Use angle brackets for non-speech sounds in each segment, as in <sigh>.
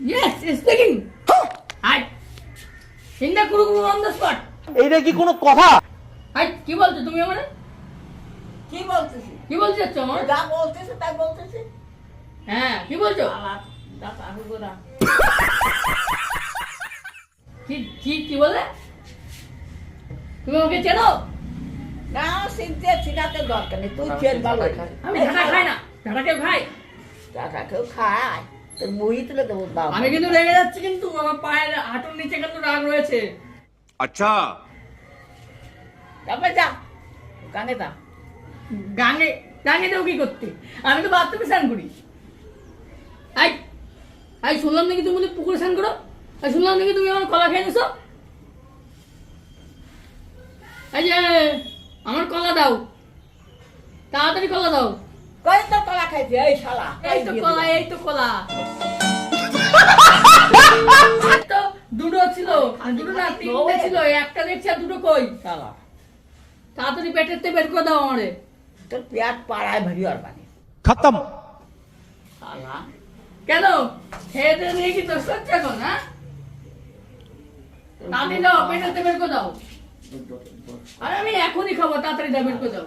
Yes, speaking. চিন্তা করু করু অন দ্য স্পট এইটা কি কোনো কথা? হাই কি বলছো তুমি আমার? কি বলতেছি? কি বলছো আমার? যা বলতেছে তাই বলতেছে? হ্যাঁ কি বলছো? কি কি কি বললে তুমি আমাকে চেনো? না চিনতে চিনাতে দরকার নেই তুই চেন ভালো আমি খাই না। ঝাঁটা কেউ খাই টাকা কেউ খায়। বই আমি কিন্তু কিন্তু আমার পায়ের হাঁটুর নিচে কিন্তু রয়েছে। আচ্ছা। কি আমি তো স্নান করি। শুনলাম নাকি তুমি পুকুরে স্নান করো? আর শুনলাম নাকি তুমি আমার কলা খেয়ে নিছো? আমার কলা দাও। তাড়াতাড়ি কলা দাও। কই তোর কলা খাইছে? এই শালা এই তো কলা এই তো কলা। <laughs> তো দুটো ছিল দুটো না তিনটে ছিল একটা দেখছি আর দুটো কই? শালা। তাড়াতাড়ি পেটের তে বের করে দাও আমারে। তোর পেট পাড়ায় ভরি আর পানি। খতম। শালা। কেন? খেয়ে দিয়ে নিয়ে কি দোষ করছে এখন হ্যাঁ? তাড়াতাড়ি দাও পেটের তে বের করে দাও। আর আমি এখনই খাব তাড়াতাড়ি দাও বের করে দাও।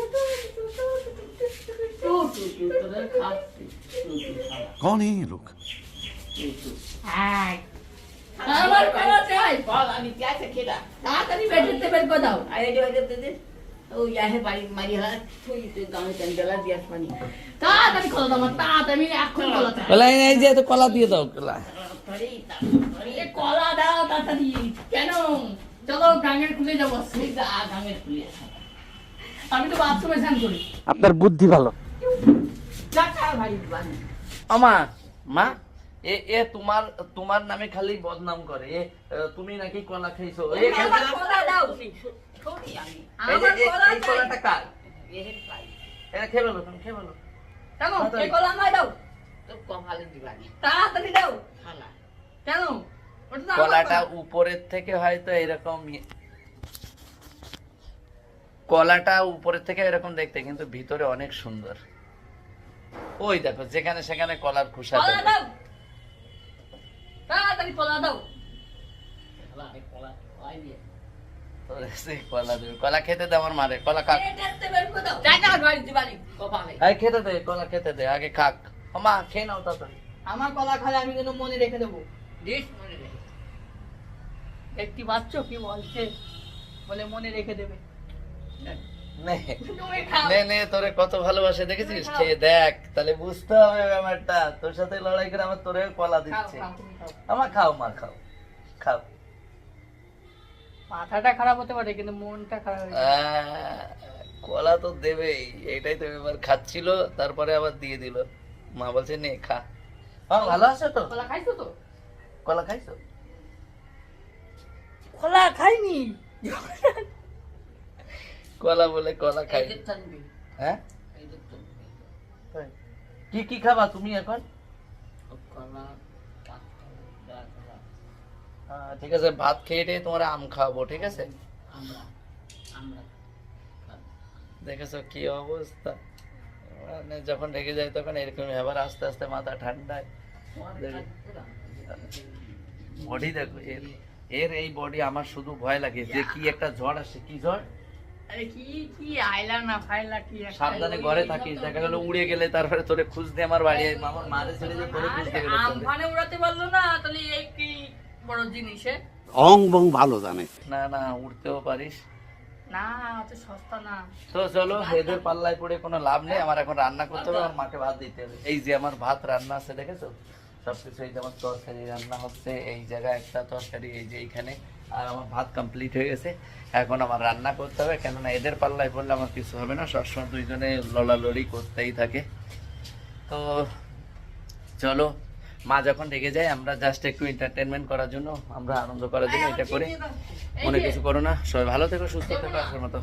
कौन है ये लोग তু তু আই আমার কলা চাই বল আমি পেঁয়াজে খেলা তাড়াতাড়ি পেটের তে বের করে দাও আর এই যে ওই যে দিদি ওই যাহে বাড়ি মারি হালা তুই তুই গামে তেল গেলা দিয়াস পানি তাড়াতাড়ি কলা দাও আমার তাড়াতাড়ি এক্ষুনি কলা চাই বলে এই যে তো কলা দিয়ে দাও কলা তাড়াতাড়ি তাড়াতাড়ি এ কলা দাও তাড়াতাড়ি কেন চলো গাঙের খুলে যাবো তুই গা গামে খুলে আমি তো বাথরুমে স্নান করি আপনার বুদ্ধি ভালো চাচা ভাই বানি আমা মা এ এ তোমার তোমার নামে খালি বদনাম করে। এ তুমি নাকি কলা খাইছো? এ কলাটা কার? এটা খেয়ে বলো তুমি খেয়ে বলো কেন? এই কলা আমায় দাও। তোর কপালে দিবানি। তাড়াতাড়ি দাও। শালা কেন? ওটা তো আমার কলাটা উপরের থেকে হয়তো এরকম কলাটা উপরের থেকে এরকম দেখতে কিন্তু ভিতরে অনেক সুন্দর। ওই দেখো যেখানে সেখানে কলার খুশা দাও। তাড়াতাড়ি কলা দাও। কলা খেতে দে আমার মারে কলা খাক। খেতে দে কলা খেতে দে আগে খাক। মা খেয়ে নাও তাড়াতাড়ি। আমার কলা খালে আমি কিন্তু মনে রেখে দেবো। মনে রে একটি বাচ্চা কি বলছে বলে মনে রেখে দেবে। নে নে নে তোরে কত ভালোবাসে দেখেছিস? খেয়ে দেখ তাহলে বুঝতে হবে ব্যাপারটা। তোর সাথে লড়াই করে আমার তোরে কলা দিচ্ছে। আমার খাও মা খাও। খাও। মাথাটা খারাপ হতে পারে কিন্তু মনটা খারাপ কলা তো দেবেই। এটাই তো এবার খাচ্ছিল তারপরে আবার দিয়ে দিল। মা বলছে নে খা। হ্যাঁ ভালো আছে তো? কলা খাইছো তো? কলা খাইছো? কলা খাইনি। কলা বলে কলা খাই। হ্যাঁ। কি কি খাবা তুমি এখন? ঠিক আছে ভাত খেয়ে তোমার আম খাওয়াবো ঠিক আছে? দেখেছ কি অবস্থা? মানে যখন রেগে যায় তখন এরকমই আবার আস্তে আস্তে মাথা ঠান্ডায়। বডি দেখো। এর এর এই বডি আমার শুধু ভয় লাগে যে কি একটা ঝড় আসে কি ঝড়? সাবধানে ঘরে থাকিস দেখা গেল উড়ে গেলে তারপরে তোরে খুঁজতে আমার বাড়ি আমার মারে ছেড়ে যে তোরে খুঁজতে গেলে আমফানে উড়াতে পারল না তাহলে এই কি বড় জিনিস? অং বং ভালো জানে। না না উঠতেও পারিস। না অত সস্তা না। তো চলো এদের পাল্লায় পড়ে কোনো লাভ নেই আমার এখন রান্না করতে হবে আমার মাকে ভাত দিতে হবে। এই যে আমার ভাত রান্না আছে দেখেছ? সবকিছু এই যে আমার তরকারি রান্না হচ্ছে এই জায়গায় একটা তরকারি এই যে এইখানে। আর আমার ভাত কমপ্লিট হয়ে গেছে। এখন আমার রান্না করতে হবে। কেননা এদের পাল্লায় পড়লে আমার কিছু হবে না। সবসময় দুইজনে লড়ালড়ি করতেই থাকে। তো চলো মা যখন রেগে যায় আমরা জাস্ট একটু এন্টারটেনমেন্ট করার জন্য আমরা আনন্দ করার জন্য এটা করি। মনে কিছু করো না। সবাই ভালো থেকো সুস্থ থেকো আসার মতো।